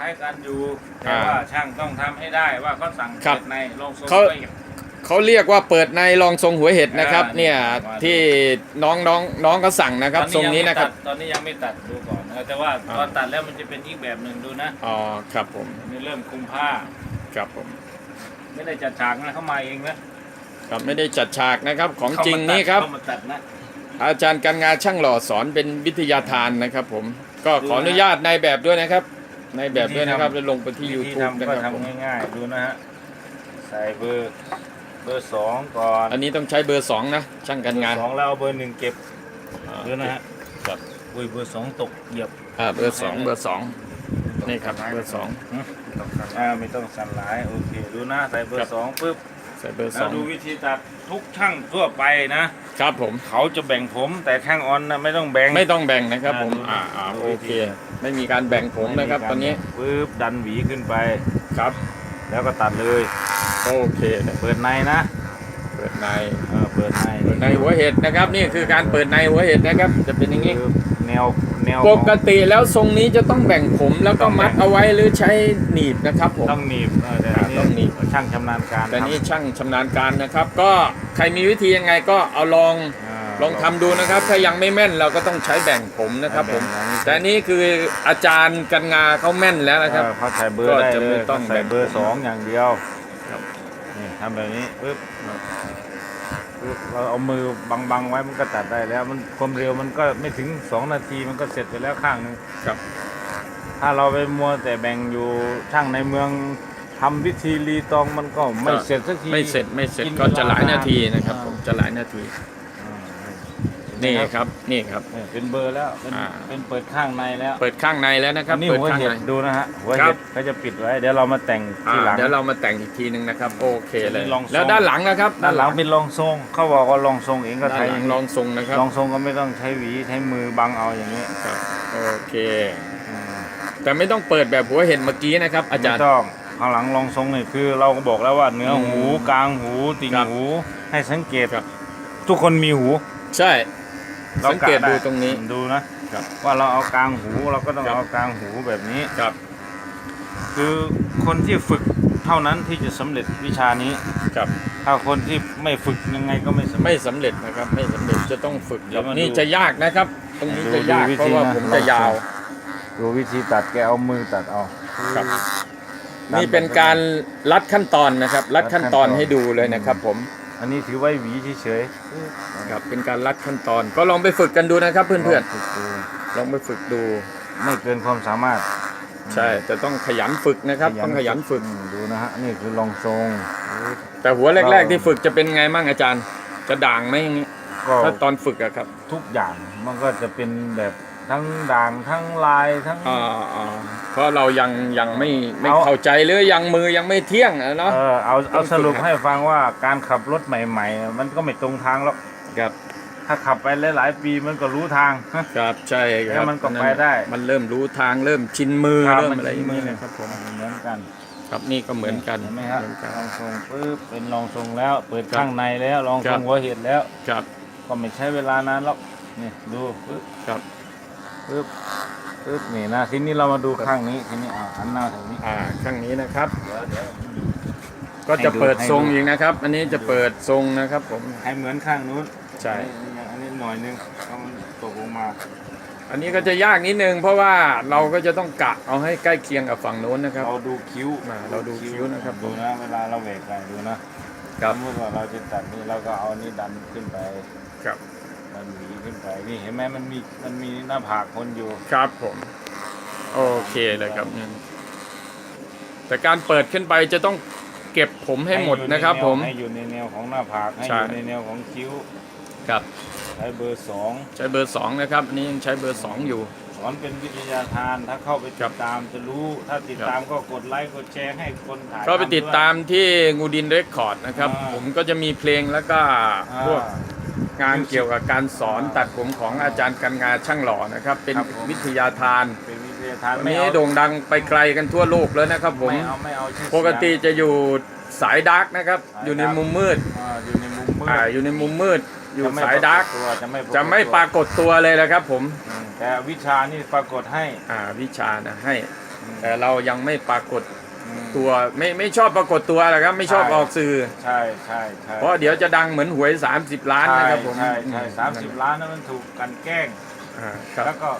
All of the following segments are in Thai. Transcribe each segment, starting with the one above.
ล้ายกันอยู่แต่อ่าว่าช่างต้องทำให้ได้ว่าเขาสั่งครับเปิดในลองทรงเขาไปเขาเรียกว่าเปิดในรองทรงหัวเห็ดนะครับอ่าเนี่ยมาดูที่น้องน้องน้องเขาสั่งนะครับ ทรงนี้นะครับ ตอนนี้ยังไม่ตัดดูก่อนนะแต่ว่าอ่าตอนตัดแล้วมันจะเป็นอีกแบบหนึ่งดูนะอ๋อครับผมอันนี่เริ่มคุมผ้าครับผม ไม่ได้จัดฉากนะเข้ามาเองนะครับไม่ได้จัดฉากนะครับของจริงนี่ครับเข้ามาตัดนะอาจารย์การงานช่างหล่อสอนเป็นวิทยาทานนะครับ ผมก็ขออนุญาตในแบบด้วยนะครับ ในแบบด้วยนะครับแล้วลงไปที่ วิธี YouTube ทำนะก็ครับผมทำง่ายๆ ดูนะฮะ ใส่เบอร์ เบอร์สองก่อนอันนี้ต้องใช้เบอร์สองนะช่างการงานสองแล้วเอาเบอร์หนึ่งเก็บอ่า ดูนะฮะครับ อุ้ยเบอร์สองตกเหยียบอ่าเบอร์สองเบอร์สองนี่ครับเบอร์สอง อ่าไม่ต้องสั่นหลาย โอเค ดูนะ ใส่เบอครับ ร์สองปุ๊บใส่เบอร์สแล้อวงดูวิธีตัดทุกช่างทั่วไปนะ ครับผม เขาจะแบ่งผมแต่ช่างออนนะไม่ต้องแบ่ง ไม่ต้องแบ่งนะครับผม อ่าอ่าอ่าดูโอเค ไม่มีการแบ่งผมนะครับ ตอนนี้ปุ๊บดันหวีขึ้นไปครับ แล้วก็ตัดเลย โอเคเลยเปิดในนะ เปิดในเออเปิดในเปิดในหัวเห็ดนะครับ นี่คือการเปิดในหัวเห็ดนะครับ จะเป็นอย่างนี้ปุ๊บแนวแนวปกติแล้วทรงนี้จะต้องแบ่งผมแล้วก็มัดเอาไว้หรือใช้หนีบนะครับผมต้องหนีบเออแต่อ่าต้องหนีบช่างชำนาญการแต่นี่ทำช่างชำนาญการนะครับ ก็ใครมีวิธียังไงก็เอาลองา ลองทำดูนะครับ ถ้ายังไม่แม่นเราก็ต้องใช้แบ่งผมนะครับผมแบ่งอย่างนี้แต่นี่คืออาจารย์กันงาเขาแม่นแล้วนะครับ เออเขาใส่เบอร์ได้ก็จะเลไม่ยต้องเขาใส่เบอแบ่ร์งสองอย่างเดียวครับ นี่ทำแบบนี้ปุ๊บปุ๊บเราเอามือบังๆไว้มันก็ตัดได้แล้วมันความเร็วมันก็ไม่ถึงสองนาทีมันก็เสร็จไปแล้วข้างหนึง ครับ ถ้าเราไปมัวแต่แบ่งอยู่ช่างในเมืองทำพิธีรีตองมันก็ไม่เสร็จสักทีไม่เสร็จไม่เสร็จกินก็จะหลายนาทีนะครับอ่าผมจะหลายนาที อ่านี่ครับนี่ครับนี่เป็นเบอร์แล้วเป็นอ่า เป็นเปิดข้างในแล้วเปิดข้างในแล้วนะครับอันนี้เปิดหัวข้างเห็ในดดูนะฮะหัวครัเห็บ ดเขาจะปิดไว้เดี๋ยวเรามาแต่งอ่าทีหลัง เดี๋ยวเรามาแต่งอีกทีหนึ่งนะครับ โอเคเลย ลองทรง แล้วด้านหลังนะครับด้านหลังเป็นรองทรงเขาบอกว่าลองทรงเองก็ด้านใช้หอลัย่างงลนี้องทรงนะครับลองทรงก็ไม่ต้องใช้หวีใช้มือบังเอาอย่างนี้ครับโอเค อืมแต่ไม่ต้องเปิดแบบหัวเห็นเมื่อกี้นะครับ อาจารย์ ไม่ต้องข้างหลังลองทรงนี่คือ เราก็บอกแล้วว่าเนื้อหูอืมกลางหูติ่งครับหู ให้สังเกตครับ ทุกคนมีหู ใช่รา สังเกตะดูตรงนี้ดูนะครับว่าเราเอากลางหูเราก็ต้องครับเอากลางหูแบบนี้ครับ คือคนที่ฝึกเท่านั้นที่จะสำเร็จวิชานี้ครับถ้าคนที่ไม่ฝึกยังไงก็ไม่สำเร็จไม่สำเร็จนะครับ ไม่สำเร็จจะต้องฝึกเดี๋ยวมาดูนี่จะยากนะครับ ตรงนี้จะยากดูวิเพธีราะว่านะผมจะยาว ดูวิธีตัดแกเอามือตัดเอาครับนี่เป็นการลัดขั้นตอนนะครับ ลัดขั้นตอนให้ดูเลยนะครับ ผม อันนี้ถือไว้หวีเฉยครับเป็นการลัดขั้นตอน ก็ลองไปฝึกกันดูนะครับๆเพื่อนฝึกดูๆลองไปฝึกดู ไม่เกินความสามารถใช่แต่ต้องขยันฝึกนะครับต้องขยันฝึก อืมดูนะฮะนี่คือลองทรง แต่หัวแรก ๆ ที่ฝึกจะเป็นไงบ้างอาจารย์ จะด่างไหมอย่างนี้ก็ถ้าตอนฝึกอะครับ ทุกอย่างมันก็จะเป็นแบบ ทั้งด่างทั้งลายทั้ง อ่าอ่าเพราะเรายังยังไม่ไม่เอา เข้าใจหรือยังมือยังไม่เที่ยงอะเนาะ เออเอาต้เอาองฝึกสรุปครับให้ฟังว่าการขับรถใหม่ ๆ มันก็ไม่ตรงทางหรอกครับถ้าขับไปหลายๆ ปีมันก็รู้ทาง ครับใช่คแล้รับวมันก็ไปได้ มันเริ่มรู้ทางเริ่มชินมือครับเริ่มมันอะไรอย่างมืนี้อนะครับผมเหมือนกันครับนี่ก็เหมือนกันเห็นไหมฮะเหมือนกัน ลองทรงปุ๊บเป็นลองทรงแล้ว เปิดครับข้างในแล้วลองคทรัรบ งหัวเห็ดแล้ว ครับก็ไม่ใช้เวลานานหรอกนี่ดูปึ๊บครับ ปึ๊บปึ๊บนี่นะทีนี้เรามาดูข้างนี้ทีนี้อ่าหันหน้าทางนี้ อ่าข้างนี้นะครับเดี๋ยวเดี๋ยวก็จะเปิดให้ดูทรงอีกนะครับ อันนี้จะเปิดทรงนะครับผม ให้เหมือนข้างนู้นใช่อันนี้อันนี้หน่อยนึงเอามันตกลงมา อันนี้ก็จะยากนิดนึง เพราะว่าเราก็จะต้องกะเอาให้ใกล้เคียงกับฝั่งโน้นนะครับ เราดูคิ้วมาเราดูคิ้วนะครับดูนะเวลาเราแหวกไปดูนะครับสมมติว่าเราจะตัดนี่เราก็เอานี่ดันขึ้นไปครับ ดันหวีขึ้นไปนี่เห็นไหมมันมีมันมีหน้าผากคนอยู่ ครับผม โอเคเลยครับนี่แต่การเปิดขึ้นไปจะต้องเก็บผมให้หมดอยู่ในะครับแวผมให้อยู่ในแนวของหน้าผากให้ใช่อยู่ในแนวของคิ้วครับใช้เบอร์สองใช้เบอร์สองนะครับอันนี้ยังใช้เบอร์สองอยู่สอนเป็นวิทยาทานถ้าเข้าไปครัติบดตามจะรู้ถ้าติดครับตามก็กดไลค์กดแชร์ให้คนถ่ายก็ไปติดวยตามที่งูดินเรคคอร์ดนะครับอ่าผมก็จะมีเพลงแล้วก็อ่าพวก งานเกี่ยวกับการสอนตัดผมของอาจารย์กันงาช่างหล่อนะครับ เป็นครับผม วิทยาทานเป็นวิทยาทานวันไม่นี้เอาโด่งดังไปไกลกันทั่วโลกแล้วนะครับผม ไม่เอาไม่เอาชื่อปกติเสียงจะอยู่สายดาร์กนะครับ สายอยู่ในดาร์กมุมมืดอ่าอยู่ในมุมมืดอ่าอยู่ในมุมมืด อยู่จะไม่สายดาร์กปรฏตัวจะไม่จะไม่ปรากฏตัวเลยนะครับผมอืมแต่วิชานี่ปรากฏให้อ่าวิชานะให้อแต่เรายังไม่ปรากฏอืม ตัวไม่ไม่ชอบปรากฏตัวแหละครับ ไม่ชอบใช่ออกสื่อ ใช่ใช่ใช่เพราะเดี๋ยวจะดังเหมือนหวย 30 ล้านใช่นะครับผมใช่ใช่สามสิบล้านนั้นมันถูกกลันแกล้งอ่าครับแล้วก็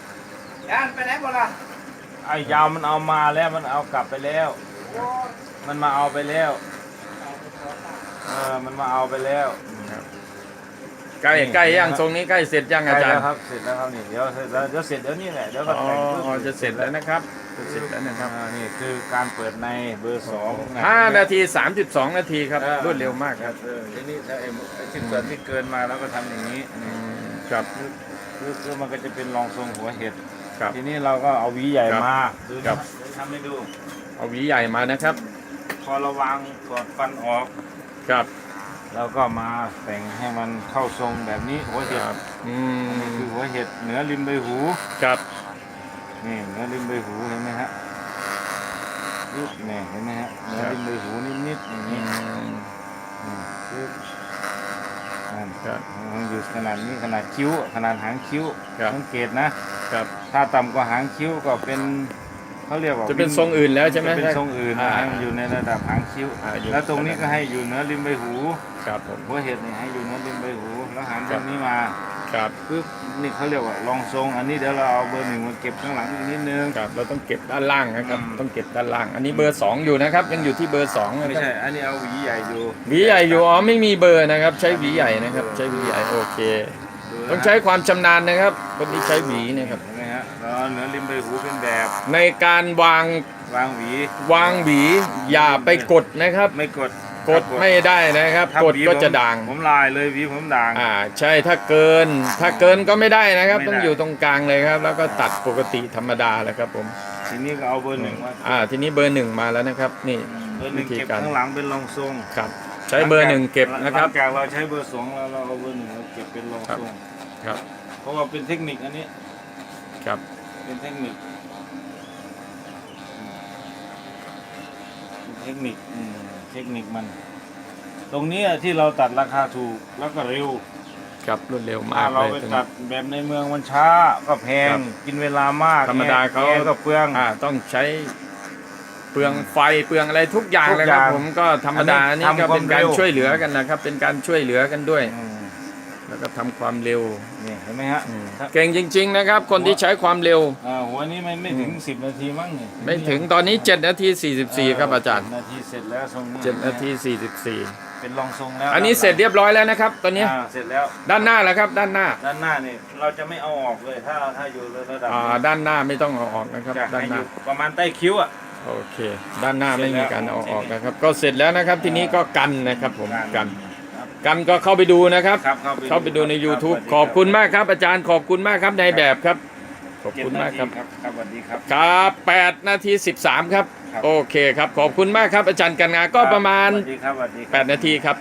ย่านไปไหนบ่ล่ะไอ้ยาวมันเอามาแล้วมันเอากลับไปแล้ว มันมาเอาไปแล้วเออมันมาเอาไปแล้ว ใกล้ใกล้ย่างทรงนี้ใกล้เสร็จยังอาจารย์ใช่แล้วครับ เสร็จแล้วครับนี่เดี๋ยวเสร็จแล้วเดี๋ยวเสร็จเดี๋ยวนี้แหละเดี๋ยวก็อ๋อแต่งปุ๊บจะเสร็จแล้วนะครับจะเสร็จแล้วนะครับ อ่านี่คือการเปิดในเบอร์สองห้านาที32นาทีครับออรวดเร็วมากครับเออทีนี้ถ้าไอ้ไอ้ชิ้นส่วนที่เกินมาแล้วก็ทำอย่างนี้อืมครับคือคือมันก็จะเป็นรองทรงหัวเห็ดครับ ทีนี้เราก็เอาหวีใหญ่ครับมาดูครันะบ เดี๋ยวทำให้ดู เอาหวีใหญ่มานะครับ พอเราวางถอดฟันออก ครับ เราก็มาแต่งให้มันเข้าทรงแบบนี้หัวคเห็ดรับอืนี่มคือหัวเห็ดเหนือริมใบหูครับนี่เหนือริมใบหูเห็นไหมฮะนี่นี่เห็นไหมฮะเหนือริมใบหูนิดๆอย่างอืนี้ม นี่คือนั่นครับมันอยู่ขนาดนี้ขนาดคิ้วขนาดหางคิ้วครับ สังเกตนะ ครับถ้าต่ำกว่าหางคิ้วก็เป็น เขาเรียกว่าจะเป็นทรงอื่นแล้วใช่ไหมจะเป็นทรงอื่นอ่าให้มันอยู่ในระดับหางคิ้ว อ่าอยู่ แล้วตรงนี้ก็ให้อยู่เหนือริมใบหู ครับผมหัวเห็ดนี่ให้อยู่เหนือริมใบหู แล้วหันคตรัรบงนี้มาครับปึ๊บนี่เขาเรียกว่าลองทรง อันนี้เดี๋ยวเราเอาเบอร์หนึ่งมาเก็บข้างหลังอีกนิดนึง ครับเราต้องเก็บด้านล่างนะครับ อืม ต้องเก็บด้านล่าง อันนี้เบอร์สองอยู่นะครับ ยังอยู่ที่เบอร์สองนะไม่ครับ ใช่ อันนี้เอาหวีใหญ่อยู่หวีใหญ่อยู่อ๋อไม่มีเบอร์นะครับ ใช้หวีใหญ่นะครับ ใช้หวีใหญ่โอเค ดูนะต้องใช้ความชำนาญนะครับคนที่ใช้หวีเนะครับ เห็นไหมฮะเราเอาเหนือริมใบหูเป็นแบบ ในการวางวางหวี วางหวีอย่าไปกดนะครับ ไม่กดกดไม่ได้นะครับ ถ้ากดหวีก็ผมจะด่างผมลายเลยหวีผมด่าง อ่าใช่ถ้าเกิน ถ้าเกินก็ไม่ได้นะครับ ไม่ได้ ต้องอยู่ตรงกลางเลยครับ แล้วก็ตัดปกติธรรมดาแหละครับผมทีนี้ก็เอาเบอร์หนึ่งมาอ่าทีนี้เบอร์หนึ่งมาแล้วนะครับ นี่เบอร์หนึ่งวิธีเก็บการข้างหลังเป็นรองทรงครับ ใช้เบอร์หนึ่งเก็บนะครับ หลังจากเราใช้เบอร์สองแล้วเราเอาเบอร์หนึ่งมาเก็บเป็นรองทรง ครับเพราะว่าเป็นเทคนิคอันนี้ ครับ เป็นเทคนิคเป็นเทคนิคอืมเทคนิคมัน ตรงเนี้ยที่เราตัดราคาถูกแล้วก็เร็ว ครับรวดเร็วมาถ้ากเราเลยไปตรงตันี้ ดแบบในเมืองมันช้าก็แพงครับกินเวลามากธรรมดาเขา แอร์ก็เปลือง อ่าต้องใช้เปลืองไฟเปลืองอะไรทุกอย่างทุกเลยครับอย่างผมก็ธรรมดาอันนี้นี่ก็ทำความเป็นการเร็ว ช่วยเหลือกันนะครับ เป็นการช่วยเหลือกันด้วย อืม แล้วก็ทำความเร็วนี่เห็นไหมฮะอืมถ้าเก่งจริง ๆ นะครับ คนที่ใช้ความเร็ว อ่าหัวนี้ไม่ไม่ถึงสิบนาทีมั้งนี่ไม่ถึงตอนนี้ 7 นาที 44 ครับอาจารย์เจ็ดนาทีเสร็จแล้วทรงนี้7นาทีเป็นรองทรงแล้ว44อันนี้เสร็จเรียบร้อยแล้วนะครับ ตอนนี้อ่าเสร็จแล้ว ด้านหน้าแล้วครับ ด้านหน้า ด้านหน้านี่เราจะไม่เอาออกเลยถ้าถ้าอยู่ระดับอ่านี้ด้านหน้าไม่ต้องเอาออกนะครับจะด้านให้หอน้ายู่ประมาณใต้คิ้วอะโอเค ด้านหน้าเสร็ไม่จแล้วมีการเอาออกนะครับ ก็เสร็จแล้วนะครับ ทีนี้ก็กันนะครับผมกันครับ กันก็เข้าไปดูนะครับ ครับเข้าไปดูใน YouTube รัขอบคุณมากครับ อาจารย์ขอบคุณมากครับในแบบครับ ขอบเจ็ดคุณนมากครับทีครับครับสวัสดีครับ ครับ8นาที13 ครับ ครับ โอเคครับ ขอบคุณมากครับอาจารย์กันงาก็ประมาณ สวัสดีครับสวัสดีครับ 8 นาทีครับ